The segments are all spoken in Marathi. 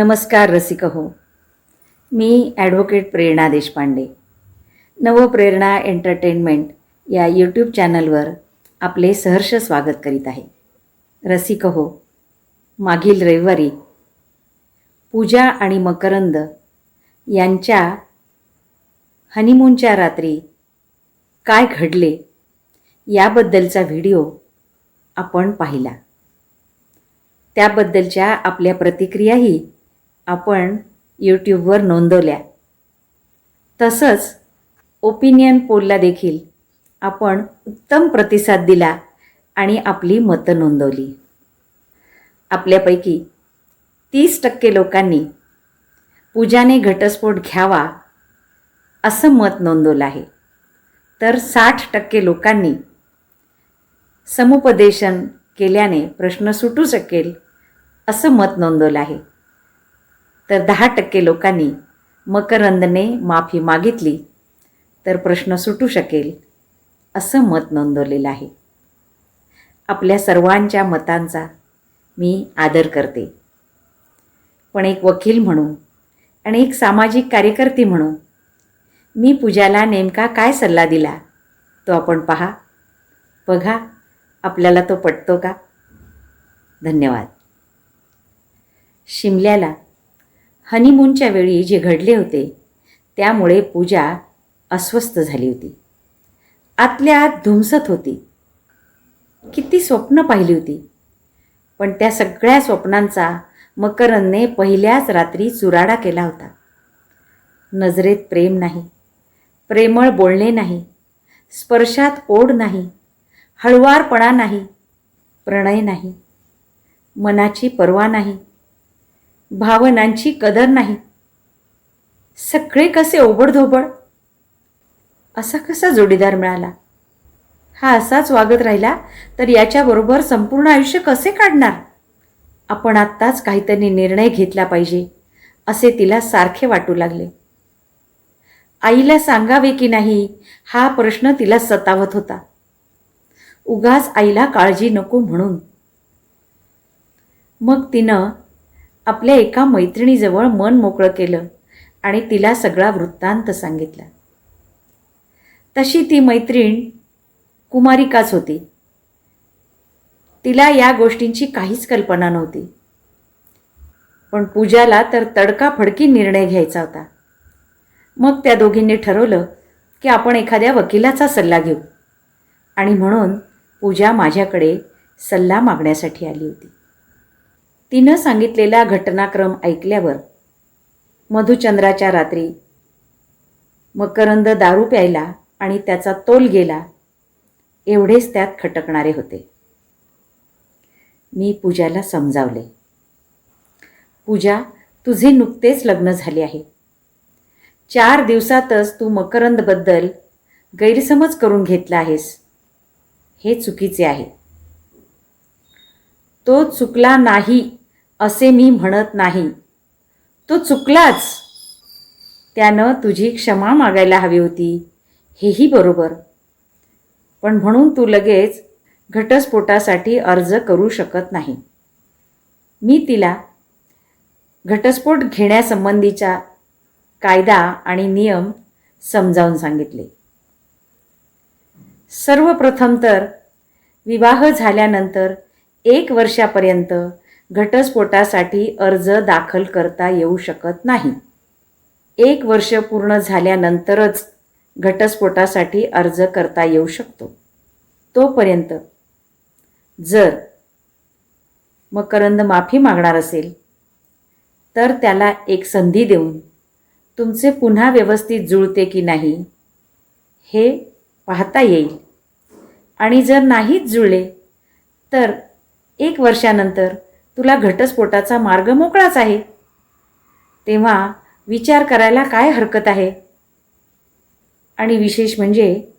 नमस्कार रसिक हो. मी ॲडव्होकेट प्रेरणा देशपांडे. नवप्रेरणा एंटरटेनमेंट या यूट्यूब चॅनलवर आपले सहर्ष स्वागत करीत आहे. रसिक हो मागील रविवारी पूजा आणि मकरंद यांच्या हनीमूनच्या रात्री काय घडले याबद्दलचा व्हिडिओ आपण पाहिला. त्याबद्दलच्या आपल्या प्रतिक्रियाही आपण यूट्यूबवर नोंदवल्या. तसंच ओपिनियन पोलला देखील आपण उत्तम प्रतिसाद दिला आणि आपली मतं नोंदवली. आपल्यापैकी तीस टक्के लोकांनी पूजाने घटस्फोट घ्यावा असं मत नोंदवलं आहे. तर साठ टक्के लोकांनी समुपदेशन केल्याने प्रश्न सुटू शकेल असं मत नोंदवलं आहे. तर दहा टक्के लोकांनी मकरंदने माफी मागितली तर प्रश्न सुटू शकेल असं मत नोंदवलेलं आहे. आपल्या सर्वांच्या मतांचा मी आदर करते. पण एक वकील म्हणून आणि एक सामाजिक कार्यकर्ती म्हणून मी पूजाला नेमका काय सल्ला दिला तो आपण पहा. बघा आपल्याला तो पटतो का? धन्यवाद. शिमल्याला हनीमूनच्या वेळी जे घडले होते त्यामुळे पूजा अस्वस्थ झाली होती. आतल्या आत धुमसत होती. किती स्वप्न पाहिली होती. पण त्या सगळ्या स्वप्नांचा मकरंदने पहिल्याच रात्री चुराडा केला होता. नजरेत प्रेम नाही प्रेमळ बोलणे नाही स्पर्शात ओढ नाही हळुवारपणा नाही प्रणय नाही मनाची पर्वा नाही. भावनांची कदर नाही. सगळे कसे ओबडधोबड? असा कसा जोडीदार मिळाला? हा असाच वागत राहिला तर याच्याबरोबर संपूर्ण आयुष्य कसे काढणार? आपण आत्ताच काहीतरी निर्णय घेतला पाहिजे असे तिला सारखे वाटू लागले. आईला सांगावे की नाही हा प्रश्न तिला सतावत होता. उगाच आईला काळजी नको म्हणून. मग तिनं आपल्या एका मैत्रिणीजवळ मन मोकळं केलं आणि तिला सगळा वृत्तांत सांगितला. तशी ती मैत्रीण कुमारिकाच होती. तिला या गोष्टींची काहीच कल्पना नव्हती. पण पूजाला तर तडकाफडकी निर्णय घ्यायचा होता. मग त्या दोघींनी ठरवलं की आपण एखाद्या वकिलाचा सल्ला घेऊ. आणि म्हणून पूजा माझ्याकडे सल्ला मागण्यासाठी आली होती. तिनं सांगितलेला घटनाक्रम ऐकल्यावर मधुचंद्राच्या रात्री मकरंद दारू प्यायला आणि त्याचा तोल गेला एवढेच त्यात खटकणारे होते. मी पूजाला समजावले पूजा तुझे नुकतेच लग्न झाले आहे. चार दिवसातच तू मकरंदबद्दल गैरसमज करून घेतला आहेस. हे चुकीचे आहे. तो चुकला नाही असे मी म्हणत नाही. तो चुकलाच. त्यानं तुझी क्षमा मागायला हवी होती. हेही बरोबर. पण म्हणून तू लगेच घटस्फोटासाठी अर्ज करू शकत नाही. मी तिला घटस्फोट घेण्यासंबंधीचा कायदा आणि नियम समजावून सांगितले. सर्वप्रथम तर विवाह झाल्यानंतर एक वर्षापर्यंत घटस्फोटासाठी अर्ज दाखल करता येऊ शकत नाही. एक वर्ष पूर्ण झाल्यानंतरच घटस्फोटासाठी अर्ज करता येऊ शकतो. तोपर्यंत जर मकरंद माफी मागणार असेल तर त्याला एक संधी देऊन तुमचे पुन्हा व्यवस्थित जुळते की नाही हे पाहता येईल. आणि जर नाहीच जुळले तर एक वर्षानंतर तुला घटस्फोटाचा मार्ग मोकळाच आहे. तेव्हा विचार करायला काय हरकत आहे? आणि विशेष म्हणजे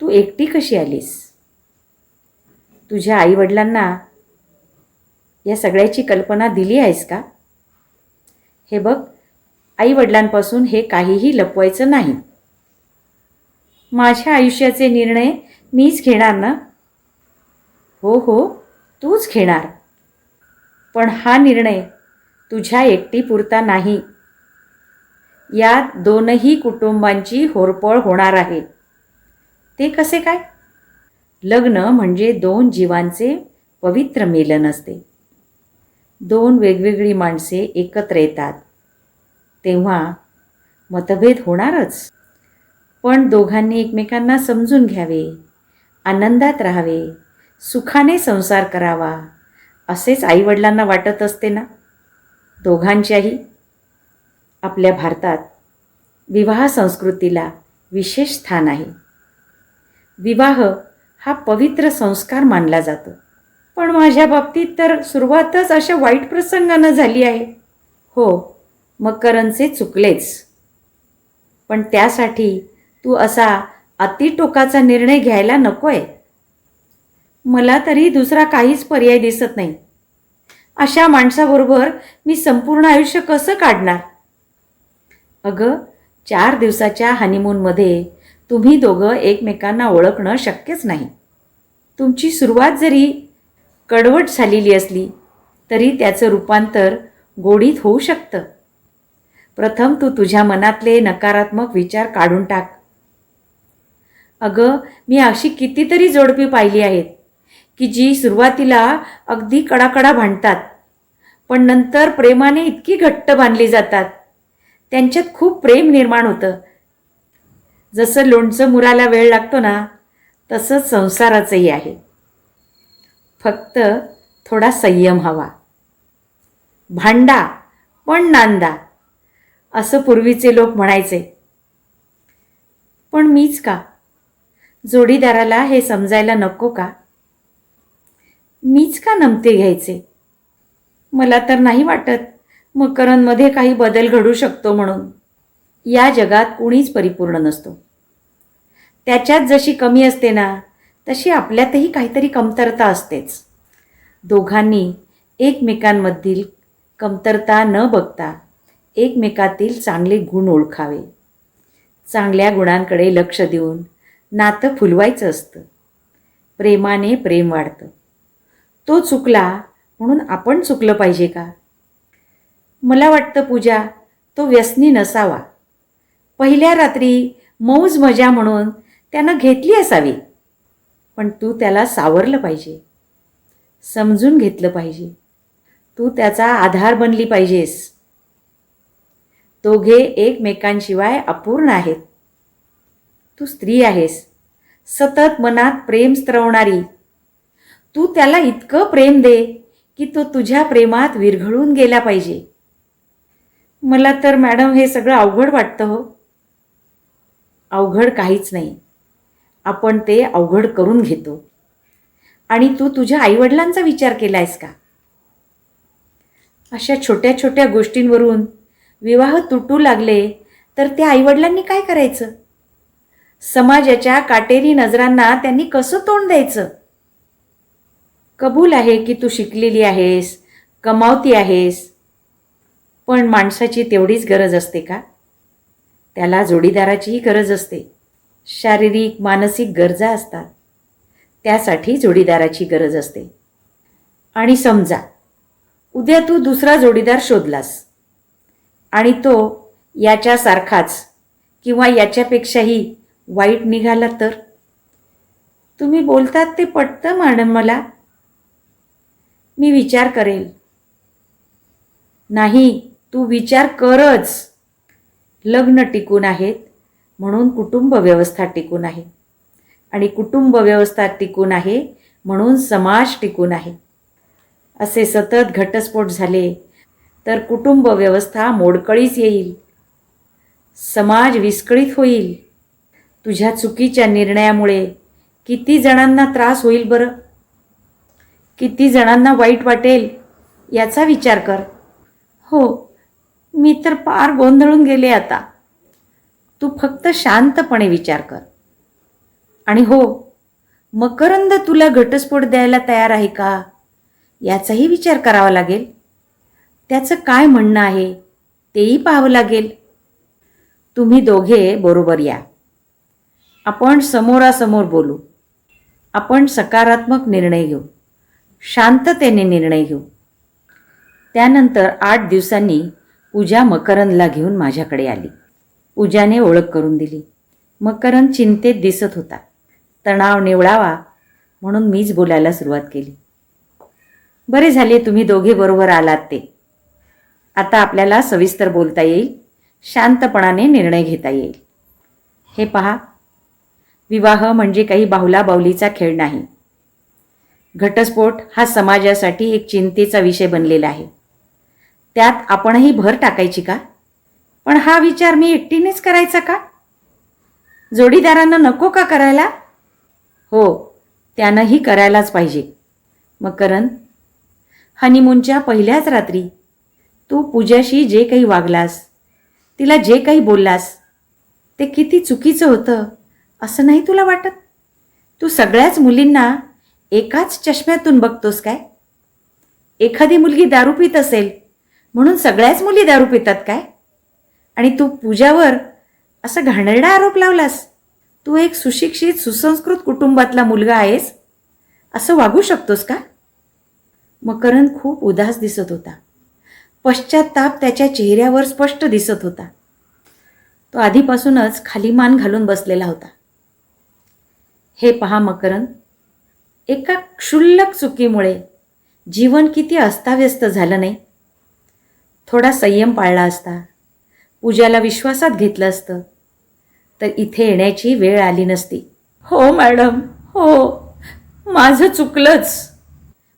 तू एकटी कशी आलीस? तुझ्या आईवडिलांना या सगळ्याची कल्पना दिली आहेस का? हे बघ आईवडिलांपासून हे काहीही लपवायचं नाही. माझ्या आयुष्याचे निर्णय मीच घेणार ना? हो हो तूच घेणार. पण हा निर्णय तुझ्या एकटीपुरता नाही. यात दोनही कुटुंबांची होरपळ होणार आहे. ते कसे काय? लग्न म्हणजे दोन जीवांचे पवित्र मेलन असते. दोन वेगवेगळी माणसे एकत्र येतात. तेव्हा मतभेद होणारच. पण दोघांनी एकमेकांना समजून घ्यावे आनंदात राहावे सुखाने संसार करावा. असेच आईवडिलांना वाटत असते ना? दोघांच्याही. आपल्या भारतात विवाह संस्कृतीला विशेष स्थान आहे. विवाह हा पवित्र संस्कार मानला जातो. पण माझ्या बाबतीत तर सुरुवातच अशा वाईट प्रसंगानं झाली आहे. हो मकरंचे चुकलेच. पण त्यासाठी तू असा अतिटोकाचा निर्णय घ्यायला नको आहे मला तरी दुसरा काहीच पर्याय दिसत नाही. अशा माणसाबरोबर मी संपूर्ण आयुष्य कसं काढणार? अगं चार दिवसाच्या हनीमूनमध्ये तुम्ही दोघं एकमेकांना ओळखणं शक्यच नाही. तुमची सुरुवात जरी कडवट झालेली असली तरी त्याचं रूपांतर गोडीत होऊ शकतं. प्रथम तू तुझ्या मनातले नकारात्मक विचार काढून टाक. अगं मी अशी कितीतरी जोडपी पाहिली आहेत. की जी सुरुवातीला अगदी कडाकडा भांडतात पण नंतर प्रेमाने इतकी घट्ट बांधली जातात. त्यांच्यात खूप प्रेम निर्माण होतं. जसं लोणचं मुराला वेळ लागतो ना तसंच संसाराचंही आहे. फक्त थोडा संयम हवा. भांडा पण नांदा असं पूर्वीचे लोक म्हणायचे. पण मीच का? जोडीदाराला हे समजायला नको का? मीच का नमते घ्यायचे? मला तर नाही वाटत मकरांमध्ये काही बदल घडू शकतो म्हणून. या जगात कुणीच परिपूर्ण नसतो. त्याच्यात जशी कमी असते ना तशी आपल्यातही काहीतरी कमतरता असतेच. दोघांनी एकमेकांमधील कमतरता न बघता एकमेकातील चांगले गुण ओळखावे. चांगल्या गुणांकडे लक्ष देऊन नातं फुलवायचं असतं. प्रेमाने प्रेम वाढतं. तो चुकला म्हणून आपण चुकलं पाहिजे का? मला वाटतं पूजा तो व्यसनी नसावा. पहिल्या रात्री मौज मजा म्हणून त्यानं घेतली असावी पण तू त्याला सावरलं पाहिजे समजून घेतलं पाहिजे. तू त्याचा आधार बनली पाहिजेस. दोघे एकमेकांशिवाय अपूर्ण आहेत. तू स्त्री आहेस. सतत मनात प्रेम स्त्रवणारी तू त्याला इतकं प्रेम दे की तो तुझ्या प्रेमात विरघळून गेला पाहिजे. मला तर मॅडम हे सगळं अवघड वाटतं हो. अवघड काहीच नाही. आपण ते अवघड करून घेतो. आणि तू तुझ्या आईवडिलांचा विचार केला आहेस का? अशा छोट्या छोट्या गोष्टींवरून विवाह तुटू लागले तर त्या आईवडिलांनी काय करायचं? समाजाच्या काटेरी नजरांना त्यांनी कसं तोंड द्यायचं? कबूल आहे की तू शिकलेली आहेस कमावती आहेस पण माणसाची तेवढीच गरज असते का? त्याला जोडीदाराचीही गरज असते. शारीरिक मानसिक गरजा असतात. त्यासाठी जोडीदाराची गरज असते. आणि समजा उद्या तू दुसरा जोडीदार शोधलास आणि तो याच्यासारखाच किंवा याच्यापेक्षाही वाईट निघाला तर? तुम्ही बोलतात ते पटतं मॅडम मला? मी विचार करेल. नाही तू विचार करच. लग्न टिकून आहेत म्हणून कुटुंब व्यवस्था टिकून आहे. आणि कुटुंब व्यवस्था टिकून आहे म्हणून समाज टिकून आहे. असे सतत घटस्फोट झाले तर कुटुंब व्यवस्था मोडकळीस येईल. समाज विस्कळीत होईल. तुझ्या चुकीच्या निर्णयामुळे किती जणांना त्रास होईल बरं? किती जणांना वाईट वाटेल याचा विचार कर. हो मी तर पार गोंधळून गेले आता. तू फक्त शांतपणे विचार कर. आणि हो मकरंद तुला घटस्फोट द्यायला तयार आहे का? याचाही विचार करावा लागेल. त्याचं काय म्हणणं आहे तेही पाहावं लागेल. तुम्ही दोघे बरोबर या. आपण समोरासमोर बोलू. आपण सकारात्मक निर्णय घेऊ. शांततेने निर्णय घेऊ. त्यानंतर आठ दिवसांनी पूजा मकरंदला घेऊन माझ्याकडे आली. पूजाने ओळख करून दिली. मकरंद चिंतेत दिसत होता. तणाव निवळावा म्हणून मीच बोलायला सुरुवात केली. बरे झाले तुम्ही दोघे बरोबर आलात ते. आता आपल्याला सविस्तर बोलता येईल शांतपणाने निर्णय घेता येईल. हे पहा. विवाह म्हणजे काही बाहुला बाहुलीचा खेळ नाही. घटस्फोट हा समाजासाठी एक चिंतेचा विषय बनलेला आहे. त्यात आपणही भर टाकायची का? पण हा विचार मी एकटीनेच करायचा का? जोडीदारांना नको का करायला? हो त्यानंही करायलाच पाहिजे. मग करण हनीमूनच्या पहिल्याच रात्री तू पूजाशी जे काही वागलास तिला जे काही बोललास ते किती चुकीचं होतं असं नाही तुला वाटत? तू सगळ्याच मुलींना एकाच चष्म्यातून बघतोस काय? एखादी मुलगी दारू पित असेल म्हणून सगळ्याच मुली दारू पितात काय? आणि तू पूजावर असा घाणेरडा आरोप लावलास? तू एक सुशिक्षित सुसंस्कृत कुटुंबातला मुलगा आहेस असं वागू शकतोस का? मकरंद खूप उदास दिसत होता. पश्चाताप त्याच्या चेहऱ्यावर स्पष्ट दिसत होता. तो आधीपासूनच खाली मान घालून बसलेला होता. हे पहा मकरंद एका क्षुल्लक चुकीमुळे जीवन किती अस्ताव्यस्त झालं नाही? थोडा संयम पाळला असता. पूजाला विश्वासात घेतलं असतं. तर इथे येण्याची वेळ आली नसती. हो मॅडम हो. माझं चुकलंच.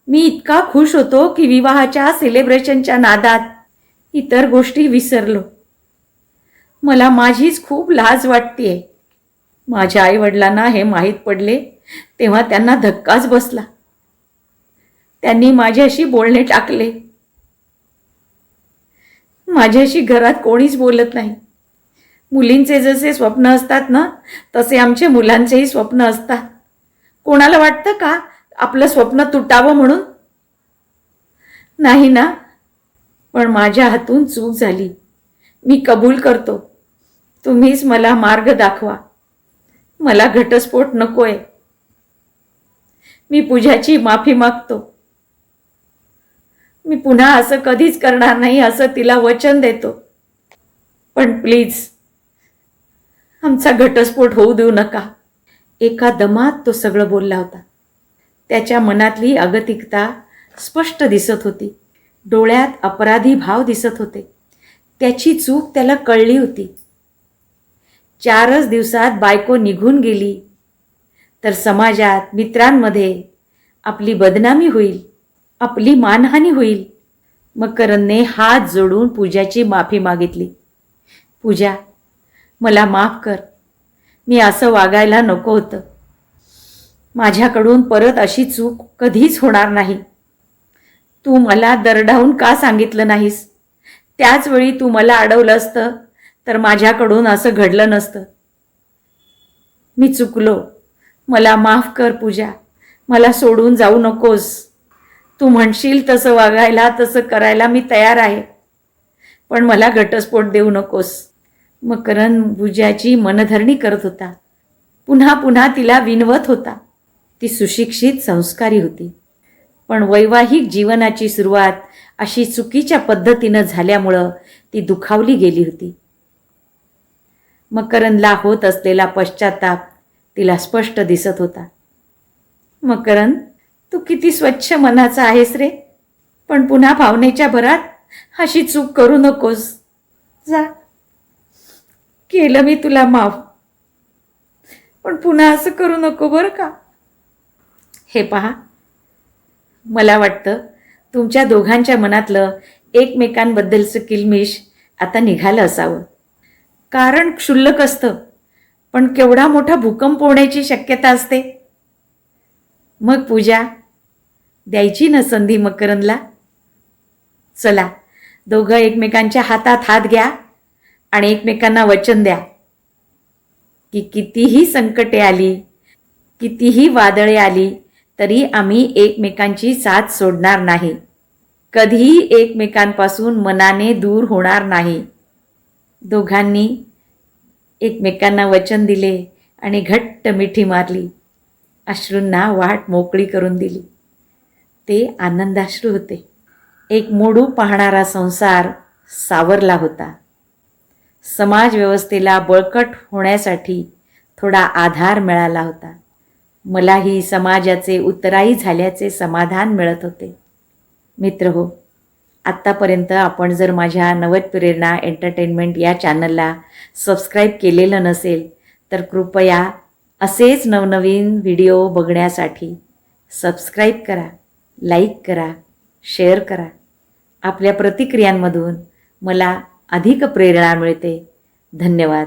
मी इतका खुश होतो की विवाहाच्या सेलिब्रेशनच्या नादात इतर गोष्टी विसरलो. मला माझीच खूप लाज वाटते माझ्या आईवडिलांना हे माहीत पडले तेव्हा त्यांना धक्काच बसला. त्यांनी माझ्याशी बोलणे टाकले. माझ्याशी घरात कोणीच बोलत नाही. मुलींचे जसे स्वप्न असतात ना तसे आमचे मुलांचेही स्वप्न असतात. कोणाला वाटतं का आपलं स्वप्न तुटावं म्हणून? नाही ना. पण माझ्या हातून चूक झाली. मी कबूल करतो. तुम्हीच मला मार्ग दाखवा. मला घटस्फोट नकोय. मी पूजाची माफी मागतो. मी पुन्हा असं कधीच करणार नाही असं तिला वचन देतो. पण प्लीज आमचा घटस्फोट होऊ देऊ नका. एका दमात तो सगळं बोलला होता. त्याच्या मनातली अगतिकता स्पष्ट दिसत होती. डोळ्यात अपराधी भाव दिसत होते. त्याची चूक त्याला कळली होती. चारच दिवसात बायको निघून गेली. तर समाजात मित्रांमध्ये आपली बदनामी होईल आपली मानहानी होईल. मग करणने हात जोडून पूजाची माफी मागितली. पूजा मला माफ कर. मी असं वागायला नको होतं. माझ्याकडून परत अशी चूक कधीच होणार नाही. तू मला दरडावून का सांगितलं नाहीस? त्याचवेळी तू मला अडवलं असतं तर माझ्याकडून असं घडलं नसतं. मी चुकलो. मला माफ कर पूजा. मला सोडून जाऊ नकोस. तू म्हणशील तसं वागायला तसं करायला मी तयार आहे. पण मला घटस्फोट देऊ नकोस. मकरन पूजाची मनधरणी करत होता. पुन्हा पुन्हा तिला विनवत होता. ती सुशिक्षित संस्कारी होती. पण वैवाहिक जीवनाची सुरुवात अशी चुकीच्या पद्धतीनं झाल्यामुळं ती दुखावली गेली होती. मकरनला होत असलेला पश्चाताप तिला स्पष्ट दिसत होता. मकरन तू किती स्वच्छ मनाचा आहेस रे. पण पुन्हा भावनेच्या भरात अशी चूक करू नकोस. जा. केलं मी तुला माफ. पण पुन्हा असं करू नको बरं का. हे पहा. मला वाटतं तुमच्या दोघांच्या मनातलं एकमेकांबद्दलचं किलमिश आता निघालं असावं. कारण क्षुल्लक असतं. पण केवढा मोठा भूकंप होण्याची शक्यता असते? मग पूजा द्यायची ना संधी मकरंदला? चला दोघं एकमेकांच्या हातात हात घ्या आणि एकमेकांना वचन द्या. की कितीही संकटे आली कितीही वादळे आली तरी आम्ही एकमेकांची साथ सोडणार नाही. कधीही एकमेकांपासून मनाने दूर होणार नाही. दोघांनी एकमेकांना वचन दिले आणि घट्ट मिठी मारली. अश्रूंना वाट मोकळी करून दिली. ते आनंदाश्रू होते. एक मोडू पाहणारा संसार सावरला होता. समाज व्यवस्थेला बळकट होण्यासाठी थोडा आधार मिळाला होता. मलाही समाजाचे उत्तराई झाल्याचे समाधान मिळत होते. मित्र हो आत्तापर्यंत आपण जर माझ्या नवद प्रेरणा एंटरटेनमेंट या चॅनलला सबस्क्राईब केलेलं नसेल तर कृपया असेच नवनवीन व्हिडिओ बघण्यासाठी सबस्क्राईब करा लाईक करा शेअर करा. आपल्या प्रतिक्रियांमधून मला अधिक प्रेरणा मिळते. धन्यवाद.